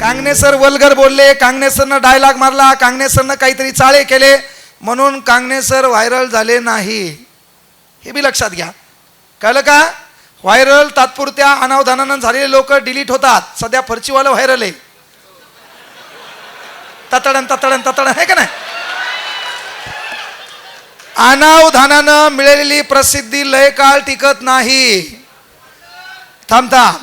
Kangane sir vulgar बोलले Kangane सरनं dialogue मारला कांगणे सरनं काहीतरी चाळे केले म्हणून कांगणे सर व्हायरल झाले नाही. हे बी लक्षात घ्या. कळलं का? व्हायरल तात्पुरत्या अनावधानानं झालेले लोक डिलीट होतात. सध्या फरचीवालं व्हायरल आहे. ततडन ततडन ततडन आहे का नाही? अनावधानानं मिळालेली प्रसिद्धी लय काळ टिकत नाही. थांबता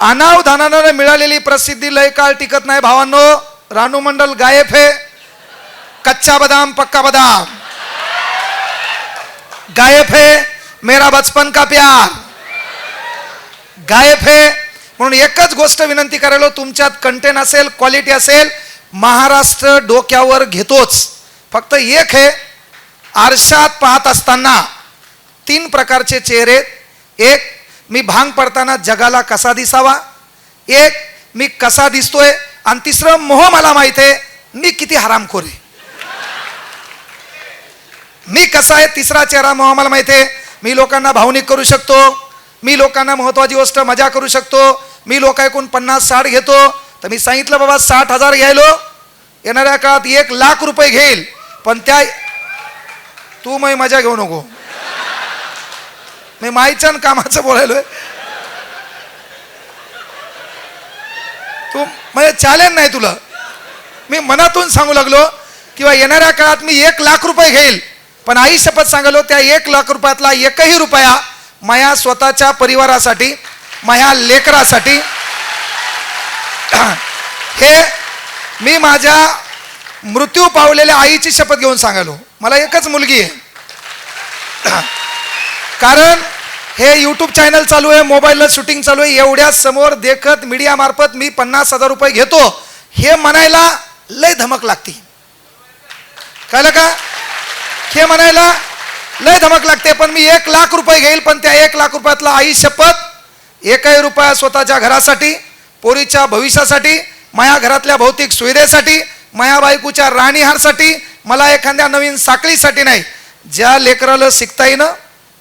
अनावधानानं मिळालेली प्रसिद्धी लय काळ टिकत नाही भावांनो. रानू मंडल गायब हे. कच्चा बदाम पक्का बदाम. गायब हे. मेरा बचपन का प्यार. गायब हे. म्हणून एकच गोष्ट विनंती करायलो तुमच्यात कंटेन असेल क्वालिटी असेल महाराष्ट्र डोक्यावर घेतोच. फक्त एक हे आरशात पाहत असताना तीन प्रकारचे चेहरे एक मी भांग पडताना जगाला कसा दिसावा? एक मी कसा दिसतोय? आणि तिसरं मोह मला माहीत आहे मी किती हरामखोर आहे. मी कसा आहे? तिसरा चेहरा मोह मला माहिती आहे. मी लोकांना भावनिक करू शकतो. मी लोकांना महत्वाची गोष्ट मजा करू शकतो. मी लोक ऐकून पन्नास साठ घेतो. तर मी सांगितलं बाबा साठ हजार घ्यायलो. येणाऱ्या काळात एक लाख रुपये घेईल. पण त्या तू मग मजा घेऊ नको. मी माईच्या कामाचं बोलायलोय तू म्हणजे चालेल नाही तुला. मी मनातून सांगू लागलो किंवा येणाऱ्या काळात मी एक लाख रुपये घेईल. पण आई शपथ सांगलो त्या एक लाख रुपयातला एकही रुपया माया स्वतःच्या परिवारासाठी माया लेकरासाठी. हे मी माझ्या मृत्यू पावलेल्या आईची शपथ घेऊन सांगालो मला एकच मुलगी आहे. कारण हे यूट्यूब चॅनल चालू आहे मोबाईलला शूटिंग चालू आहे एवढ्या समोर देखत मीडियामार्फत मी पन्नास हजार रुपये घेतो. हे म्हणायला लय धमक लागते. कळलं का? हे म्हणायला लय धमक लागते पण मी एक लाख रुपये घेईल पण त्या एक लाख रुपयातला आई शपथ एकही रुपया स्वतःच्या घरासाठी पोरीच्या भविष्यासाठी माया घरातल्या भौतिक सुविधेसाठी माया बायकोच्या राणीहारसाठी मला एखाद्या नवीन साखळीसाठी नाही. ज्या लेकराला शिकता येईन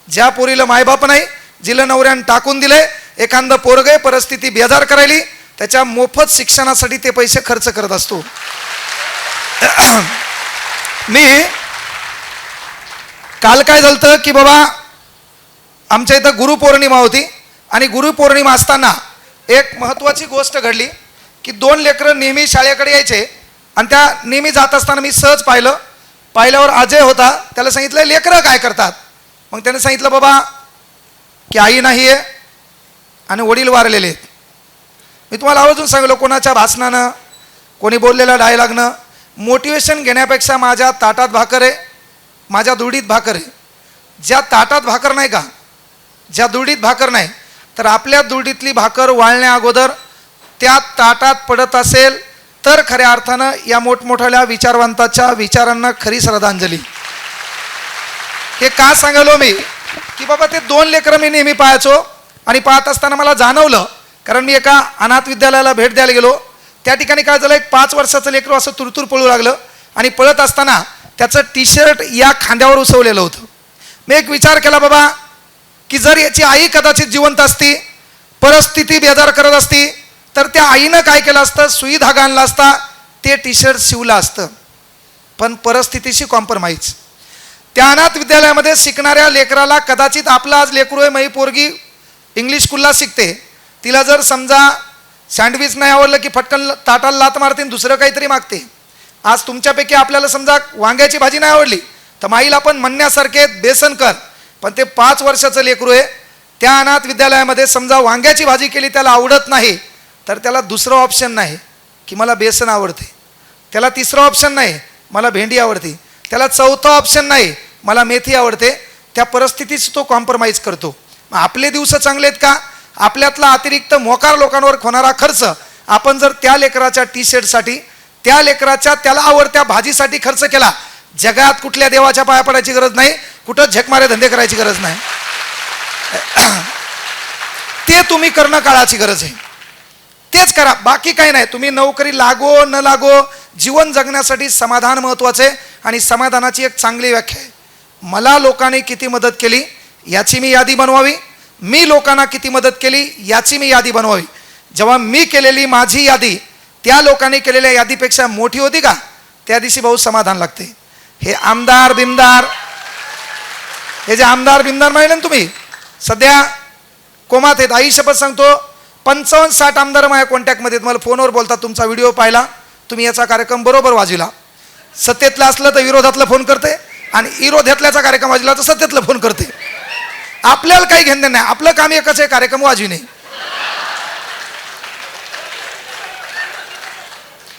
ज्या पोरीला मायबाप नाही जिला नवऱ्यानं टाकून दिले एखादं पोरगय परिस्थिती बेजार करायली त्याच्या मोफत शिक्षणासाठी ते पैसे खर्च करत असतो. मी काल काय झालं की बाबा आमच्या इथं गुरुपौर्णिमा होती आणि गुरुपौर्णिमा असताना एक महत्त्वाची गोष्ट घडली की दोन लेकरं नेहमी शाळेकडे यायचे आणि त्या नेहमी जात असताना मी सहज पाहिलं. पाहिल्यावर अजय होता त्याला सांगितलं लेकरं काय करतात? मग त्याने सांगितलं बाबा की आई नाही आहे आणि वडील वारलेले आहेत. मी तुम्हाला आवर्जून सांगलो कोणाच्या भाषणानं कोणी बोललेलं डायलॉगनं मोटिवेशन घेण्यापेक्षा माझ्या ताटात भाकर आहे माझ्या दुडीत भाकर आहे. ज्या ताटात भाकर नाही का ज्या दुडीत भाकर नाही तर आपल्या दुडीतली भाकर वाळण्या अगोदर त्या ताटात पडत असेल तर खऱ्या अर्थानं या मोठमोठ्या विचारवंताच्या विचारांना खरी श्रद्धांजली. हे का सांगालो मी? की बाबा ते दोन लेकरं मी नेहमी पाहायचो आणि पाहत असताना मला जाणवलं कारण मी एका अनाथ विद्यालयाला भेट द्यायला गेलो. त्या ठिकाणी काय झालं एक पाच वर्षाचं लेकरू असं तुरतूर पळू लागलं आणि पळत असताना त्याचं टी शर्ट या खांद्यावर उसवलेलं होतं. मी एक विचार केला बाबा की जर याची आई कदाचित जिवंत असती परिस्थिती बेजार करत असती तर त्या आईनं काय केलं असतं? सुई धागा आणला असता ते टी शर्ट शिवलं असतं. पण परिस्थितीशी कॉम्प्रोमाइज त्या अनाथ विद्यालयामध्ये शिकणाऱ्या लेकराला कदाचित आपलं आज लेकरू आहे मही पोरगी इंग्लिश स्कूलला शिकते. तिला जर समजा सँडविच नाही आवडलं की फटकन ताटाला लात मारते दुसरं काहीतरी मागते. आज तुमच्यापैकी आपल्याला समजा वांग्याची भाजी नाही आवडली तर माईला पण म्हणण्यासारखे बेसन कर. पण ते पाच वर्षाचं लेकरू आहे. त्या अनाथ विद्यालयामध्ये समजा वांग्याची भाजी केली त्याला आवडत नाही तर त्याला दुसरं ऑप्शन नाही की मला बेसन आवडते. त्याला तिसरं ऑप्शन नाही मला भेंडी आवडते. त्याला चौथं ऑप्शन नाही मला मेथी आवडते त्या परिस्थितीच तो कॉम्प्रोमाइज करतो. मग आपले दिवस चांगले आहेत का? आपल्यातला अतिरिक्त मोकार लोकांवर होणारा खर्च आपण जर त्या लेकराच्या टी शर्टसाठी त्या लेकराच्या त्याला आवडत्या भाजीसाठी खर्च केला जगात कुठल्या देवाच्या पाया पडायची गरज नाही कुठं झकमारे धंदे करायची गरज नाही. ते तुम्ही करणं काळाची गरज आहे. तेच करा बाकी काही नाही. तुम्ही नोकरी लागो न लागो जीवन जगण्यासाठी समाधान महत्त्वाचे आहे आणि समाधानाची एक चांगली व्याख्या आहे. मला लोकांनी किती मदत केली याची मी यादी बनवावी. मी लोकांना किती मदत केली याची मी यादी बनवावी. जेव्हा मी केलेली माझी यादी त्या लोकांनी केलेल्या यादीपेक्षा मोठी होती का? त्या दिवशी भाऊ समाधान लागते. हे आमदार बिमदार. हे जे आमदार बिमदार माहिले ना तुम्ही? सध्या कोमात आहेत. आई शपथ सांगतो पंचावन्न साठ आमदार माझ्या कॉन्टॅक्टमध्ये तुम्हाला मला फोनवर बोलतात तुमचा व्हिडिओ पाहिला. तुम्ही याचा कार्यक्रम बरोबर वाजविला. सत्तेतला असलं तर विरोधातलं फोन करते. आणि विरोधातल्याचा कार्यक्रम वाजला तर सत्तेतलं फोन करते. आपल्याला काही घेणं नाही. आपलं काम एकच आहे कार्यक्रम वाजविणे.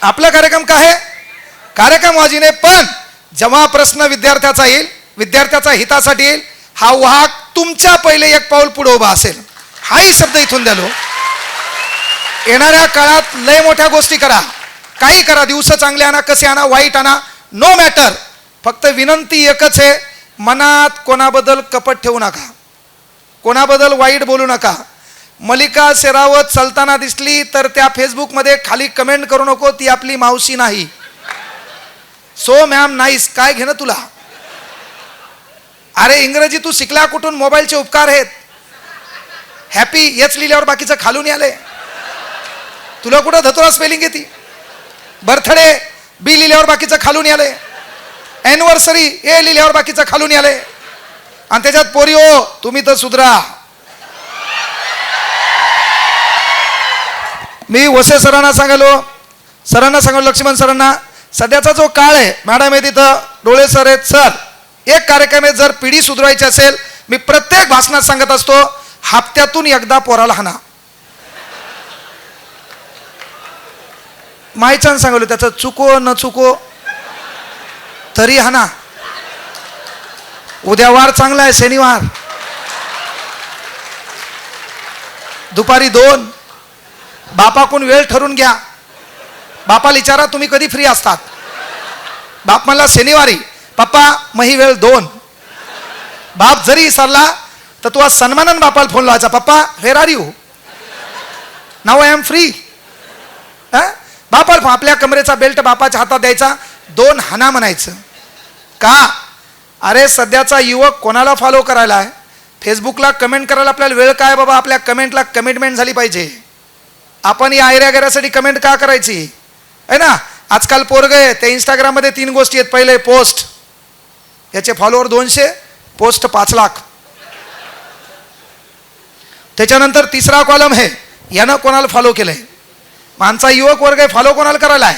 आपला कार्यक्रम काय आहे? कार्यक्रम वाजिने पण जेव्हा प्रश्न विद्यार्थ्याचा येईल विद्यार्थ्याचा हितासाठी येईल हा वाहक तुमच्या पहिले एक पाऊल पुढे उभा असेल. हाही शब्द इथून द्यालो. येणाऱ्या काळात लय मोठ्या गोष्टी करा. काही करा दिवस चांगले आणा कसे आणा वाईट आणा नो मॅटर फक्त विनंती एकच आहे मनात कोणाबद्दल कपट ठेवू नका. कोणाबद्दल वाईट बोलू नका. मलिका शेरावत चलताना दिसली तर त्या फेसबुकमध्ये खाली कमेंट करू नको ती आपली मावशी नाही. सो मॅम नाईस काय घेणं तुला? अरे इंग्रजी तू शिकला कुठून? मोबाईलचे उपकार आहेत. हॅपी हेच लिहिल्यावर बाकीचं खालून आले तुला कुठं धतुरा स्पेलिंग येते? बर्थडे बी लिहिल्यावर बाकीचं खालून आले अॅनिव्हर्सरी ए लिहिल्यावर बाकीचं खालून आले आणि त्याच्यात पोरी हो तुम्ही तर सुधरा. मी वसे सरांना सांगालो सरांना सांगालो लक्ष्मण सरांना सध्याचा जो काळ आहे मॅडम आहे तिथं डोळे सर आहेत सर. एक कार्यक्रम आहे जर पिढी सुधरवायची असेल मी प्रत्येक भाषणात सांगत असतो हप्त्यातून एकदा पोराला हाना मायचान सांगलो त्याचं चुको न चुको तरी हाना उद्या वार चांगला आहे शनिवार. दुपारी दोन. बापाकून वेळ ठरून घ्या. बापाला विचारा तुम्ही कधी फ्री असतात? बाप म्हणला शनिवारी. पप्पा मही वेळ दोन. बाप जरी विसरला तर तू आज सन्मानानं बापाला फोन लावायचा. पप्पा where are you now I am free बापाला आपल्या कमरेचा बेल्ट बापाच्या हातात द्यायचा. दोन हाना म्हणायचं. का? अरे सध्याचा युवक कोणाला फॉलो करायला आहे फेसबुकला कमेंट करायला आपल्याला वेळ काय बाबा? आपल्या कमेंटला कमिटमेंट झाली पाहिजे. आपण या आयऱ्या गेऱ्यासाठी कमेंट का करायची? आहे ना? आजकाल पोरग आहे त्या इंस्टाग्राममध्ये तीन गोष्टी आहेत. पहिले पोस्ट याचे फॉलोअर दोनशे पोस्ट पाच लाख. त्याच्यानंतर तिसरा कॉलम आहे यानं कोणाला फॉलो केलंय? माणसा युवक वर्ग आहे फॉलो कोणाला करायला आहे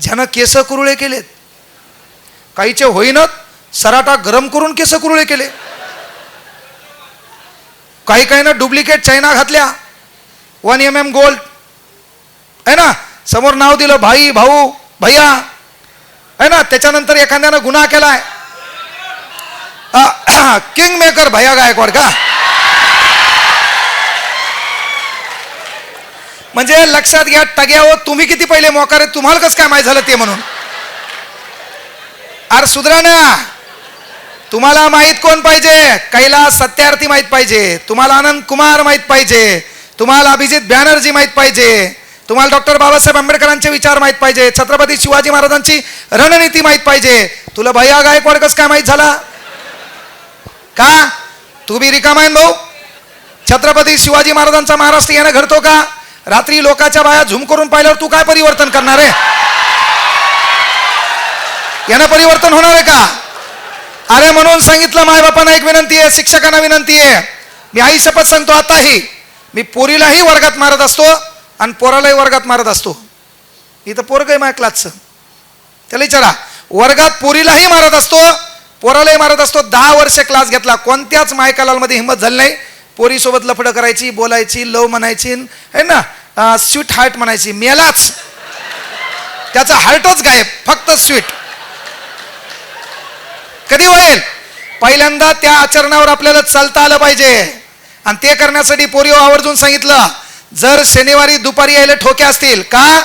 ज्यानं केस कुरुळे केलेत काहीचे होईनच सराटा गरम करून केस कुरुळे केले. काही काहीनं डुप्लिकेट चायना घातल्या. One M M gold. आहे ना? समोर नाव दिलं भाई भाऊ भैया. आहे ना? त्याच्यानंतर एखाद्यानं गुन्हा केलाय. किंग मेकर भैया गायकवाड का? म्हणजे लक्षात घ्या टग्यावर हो, तुम्ही किती पहिले मोकार तुम्हाला कसं काय माहीत झालं ते म्हणून? अरे सुधरा ना तुम्हाला माहीत कोण पाहिजे? कैलास सत्यार्थी माहीत पाहिजे तुम्हाला आनंद कुमार माहीत पाहिजे तुम्हाला अभिजित बॅनर्जी माहीत पाहिजे तुम्हाला डॉक्टर बाबासाहेब आंबेडकरांचे विचार माहीत पाहिजे छत्रपती शिवाजी महाराजांची रणनीती माहीत पाहिजे. तुला भैया गायकवाड कसं काय माहीत झाला? का? तू बी रिकामायन भाऊ? छत्रपती शिवाजी महाराजांचा महाराष्ट्र येणं घडतो का? रात्री लोकांच्या बाया झूम करून पाहिल्यावर तू काय परिवर्तन करणार आहे? यानं परिवर्तन होणार आहे का? अरे म्हणून सांगितलं मायबापांना एक विनंती आहे शिक्षकांना विनंती आहे. मी आई शपथ सांगतो आताही. मी पोरीलाही वर्गात मारत असतो आणि पोरालाही वर्गात मारत असतो. इथं पोरग आहे माझ्या क्लासचं. त्याला विचारा वर्गात पोरीलाही मारत असतो पोरालाही मारत असतो दहा वर्ष क्लास घेतला. कोणत्याच मायकालालमध्ये हिंमत झाली नाही. पोरीसोबत लफडं करायची बोलायची लव म्हणायची. है ना? स्वीट हार्ट म्हणायची मेलाच. त्याचा हार्टच गायब फक्त स्वीट. कधी होईल पहिल्यांदा त्या आचरणावर आपल्याला चालता आलं पाहिजे. आणि ते करण्यासाठी पोरिओ आवर्जून सांगितलं जर शनिवारी दुपारी यायला ठोके असतील का?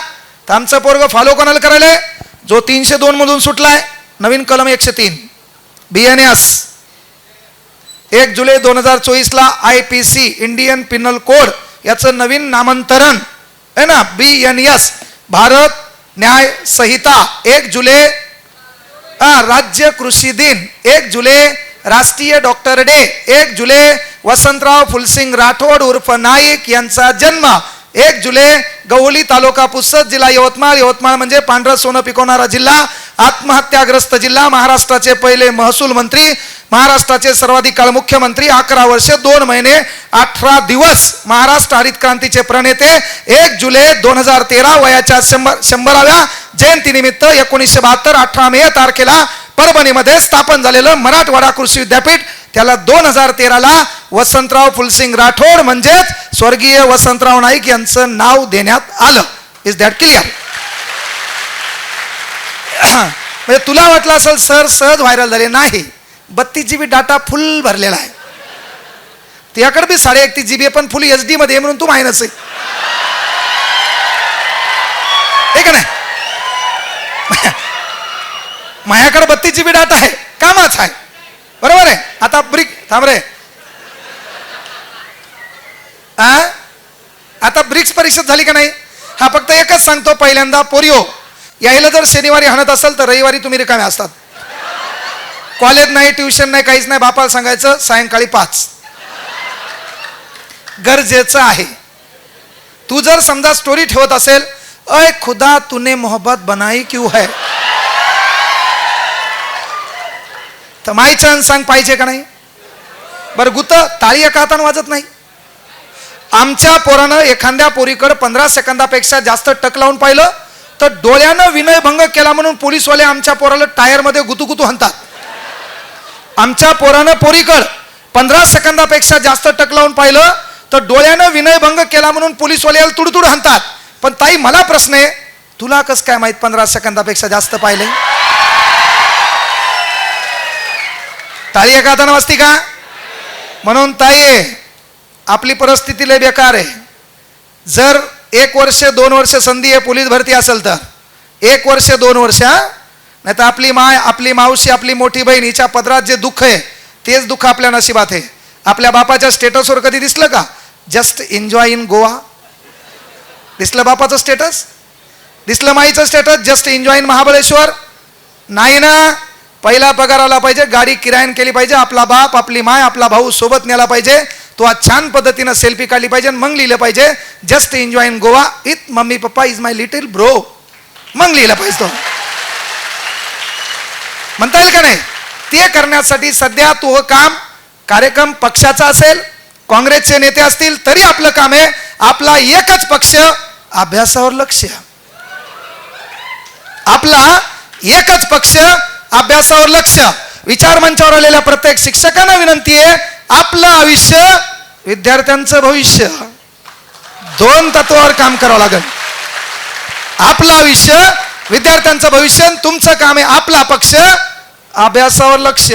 तर आमचं पोरग फॉलो कोणाला करायला जो तीनशे दोन मधून सुटलाय नवीन कलम एकशे तीन. बी एन एस एक जुलै दोन हजार चोवीसला I P C Indian penal code याचं नवीन नामांतरण आहे ना? बी एन एस भारत न्याय संहिता एक जुलै. राज्य कृषी दिन एक जुलै. राष्ट्रीय डॉक्टर डे एक जुलै. वसंतराव फुलसिंग राठोड उर्फ नाईक यांचा जन्म एक जुलै. गवली तालुका पुसद जिल्हा यवतमाळ. यवतमाळ म्हणजे पांढरं सोनं पिकवणारा जिल्हा. आत्महत्याग्रस्त जिल्हा महाराष्ट्राचे पहिले महसूल मंत्री. महाराष्ट्राचे सर्वाधिक काळ मुख्यमंत्री अकरा वर्षे दोन महिने अठरा दिवस महाराष्ट्र हरित क्रांतीचे प्रणेते. एक जुलै दोन हजार तेरा वयाच्या शंभर शंभराव्या जयंतीनिमित्त एकोणीसशे बहात्तर अठरा मे तारखेला परभणीमध्ये स्थापन झालेलं मराठवाडा कृषी विद्यापीठ. त्याला दोन हजार तेराला वसंतराव फुलसिंग राठोड म्हणजेच स्वर्गीय वसंतराव नाईक यांचं नाव देण्यात आलं. इज दॅट क्लिअर म्हणजे तुला वाटलं असेल सर सहज व्हायरल झाले नाही. बत्तीस जी बी डाटा फुल भरलेला आहे. त्याकडे बी साडे एकतीस जी बी पण फुल एच डी मध्ये म्हणून तू मायनस आहे. का नाही? माझ्याकडे बत्तीस जी बी डाटा आहे कामाच आहे. बरोबर आहे? आता ब्रिक थांब रे. आ? आता ब्रिक्स परीक्षा झाली का नाही? हा फक्त एकच सांगतो पहिल्यांदा पोरिओ. यायला जर शनिवारी हाणत असेल तर रविवारी तुम्ही रिकामे असतात. कॉलेज नाही ट्युशन नाही काहीच नाही बापाला सांगायचं सायंकाळी पाच. गरजेचं आहे. तू जर समजा स्टोरी ठेवत असेल अय खुदा तुने मोहब्बत बनाई क्यू है? तर माय माईचं सांग पाहिजे का नाही? बरं गुत ताळी एका हातानं वाजत नाही. आमच्या पोरानं एखाद्या पोरीकडे पंधरा सेकंदापेक्षा जास्त टक लावून पाहिलं तर डोळ्यानं विनयभंग केला म्हणून पोलीसवाले आमच्या पोराला टायरमध्ये गुतुगुतू हणतात. आमच्या पोरानं पोरीकड पंधरा सेकंदापेक्षा जास्त टक लावून पाहिलं तर डोळ्यानं विनयभंग केला म्हणून पोलीसवाले याला तुडतुड हाणतात. पण ताई मला प्रश्न आहे तुला कस काय माहीत पंधरा सेकंदापेक्षा जास्त पाहिले? ताई एका हातानं वाजती का? म्हणून ताई आपली परिस्थिती लय बेकार आहे. जर एक वर्ष दोन वर्ष संधी आहे पोलीस भरती असेल तर एक वर्ष दोन वर्ष नाही तर आपली माय आपली मावशी आपली मोठी बहीण हिच्या पदरात जे दुःख आहे तेच दुःख आपल्या नशिबात आहे. आपल्या बापाच्या स्टेटसवर कधी दिसलं का? जस्ट एन्जॉय इन गोवा दिसलं बापाचं स्टेटस दिसलं माईचं status just enjoy in Mahabaleshwar? नाही ना. पहिला पगार आला पाहिजे गाडी किरायन केली पाहिजे आपला बाप आपली माय आपला भाऊ सोबत नेला पाहिजे. तो आज छान पद्धतीनं सेल्फी काढली पाहिजे आणि मग लिहिलं पाहिजे जस्ट एन्जॉय इन गोवा इथ mummy papa is my little bro मग लिहिलं पाहिजे तो. म्हणता येईल का नाही? ते करण्यासाठी सध्या तो हो काम कार्यक्रम पक्षाचा असेल काँग्रेसचे नेते असतील तरी आपलं काम आहे आपला एकच पक्ष अभ्यासावर लक्ष आपला एकच पक्ष अभ्यासावर लक्ष विचार मंचावर आलेल्या प्रत्येक शिक्षकांना विनंती आहे आपलं आयुष्य विद्यार्थ्यांचं भविष्य. दोन तत्वावर काम करावं लागेल. आपलं आयुष्य विद्यार्थ्यांचं भविष्य तुमचं काम आहे आपला पक्ष अभ्यासावर लक्ष.